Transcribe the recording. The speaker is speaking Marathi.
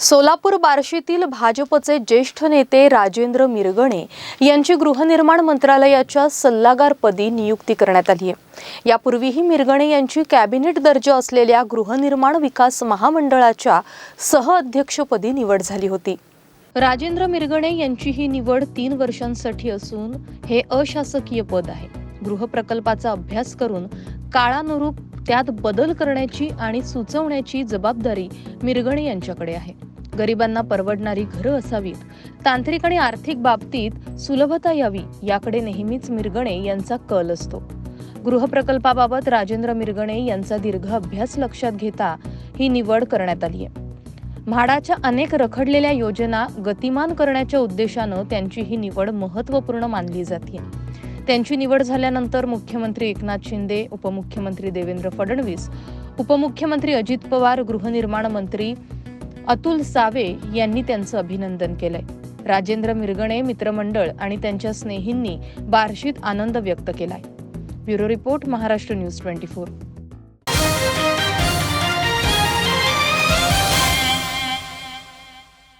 सोलापूर बार्शीतील भाजपचे ज्येष्ठ नेते राजेंद्र मिरगणे यांची गृहनिर्माण मंत्रालयाच्या सल्लागारपदी नियुक्ती करण्यात आली आहे. यापूर्वीही मिरगणे यांची कॅबिनेट दर्जा असलेल्या गृहनिर्माण विकास महामंडळाच्या सहअध्यक्षपदी निवड झाली होती. राजेंद्र मिरगणे यांची ही निवड तीन वर्षांसाठी असून हे अशासकीय पद आहे. गृहप्रकल्पाचा अभ्यास करून काळानुरूप त्यात बदल करण्याची आणि सुचवण्याची जबाबदारी मिरगणे यांच्याकडे आहे. गरिबांना परवडणारी घरं असावीत. तांत्रिक आणि आर्थिक बाबतीत सुलभता यावी याकडे नेहमीच मिरगणे यांचा कल असतो. गृहप्रकल्पाबाबत राजेंद्र मिरगणे यांचा दीर्घ अभ्यास लक्षात घेता ही निवड करण्यात आली आहे म्हाडाच्या अनेक रखडलेल्या योजना गतिमान करण्याच्या उद्देशानं त्यांची ही निवड महत्त्वपूर्ण मानली जाते त्यांची निवड झाल्यानंतर मुख्यमंत्री एकनाथ शिंदे उपमुख्यमंत्री देवेंद्र फडणवीस उपमुख्यमंत्री अजित पवार गृहनिर्माण मंत्री अतुल सावे यांनी त्यांचं अभिनंदन केलंय. राजेंद्र मिरगणे मित्रमंडळ आणि त्यांच्या स्नेहींनी बार्शीत आनंद व्यक्त केलाय. Bureau report Maharashtra news twenty four.